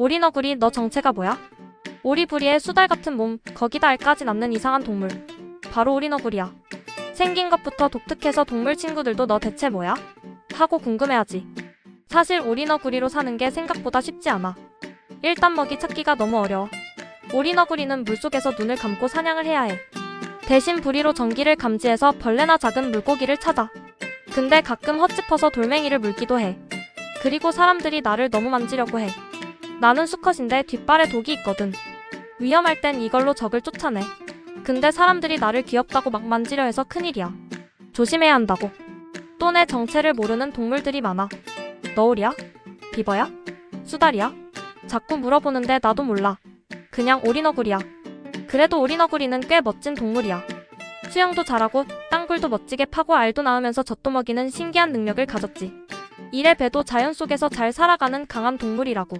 오리너구리 너 정체가 뭐야? 오리부리의 수달 같은 몸, 거기다 알까지 낳는 이상한 동물. 바로 오리너구리야. 생긴 것부터 독특해서 동물 친구들도 너 대체 뭐야? 하고 궁금해하지. 사실 오리너구리로 사는 게 생각보다 쉽지 않아. 일단 먹이 찾기가 너무 어려워. 오리너구리는 물속에서 눈을 감고 사냥을 해야 해. 대신 부리로 전기를 감지해서 벌레나 작은 물고기를 찾아. 근데 가끔 헛짚어서 돌멩이를 물기도 해. 그리고 사람들이 나를 너무 만지려고 해. 나는 수컷인데 뒷발에 독이 있거든. 위험할 땐 이걸로 적을 쫓아내. 근데 사람들이 나를 귀엽다고 막 만지려 해서 큰일이야. 조심해야 한다고. 또 내 정체를 모르는 동물들이 많아. 너울이야? 비버야? 수달이야? 자꾸 물어보는데 나도 몰라. 그냥 오리너구리야. 그래도 오리너구리는 꽤 멋진 동물이야. 수영도 잘하고 땅굴도 멋지게 파고 알도 낳으면서 젖도 먹이는 신기한 능력을 가졌지. 이래 배도 자연 속에서 잘 살아가는 강한 동물이라고.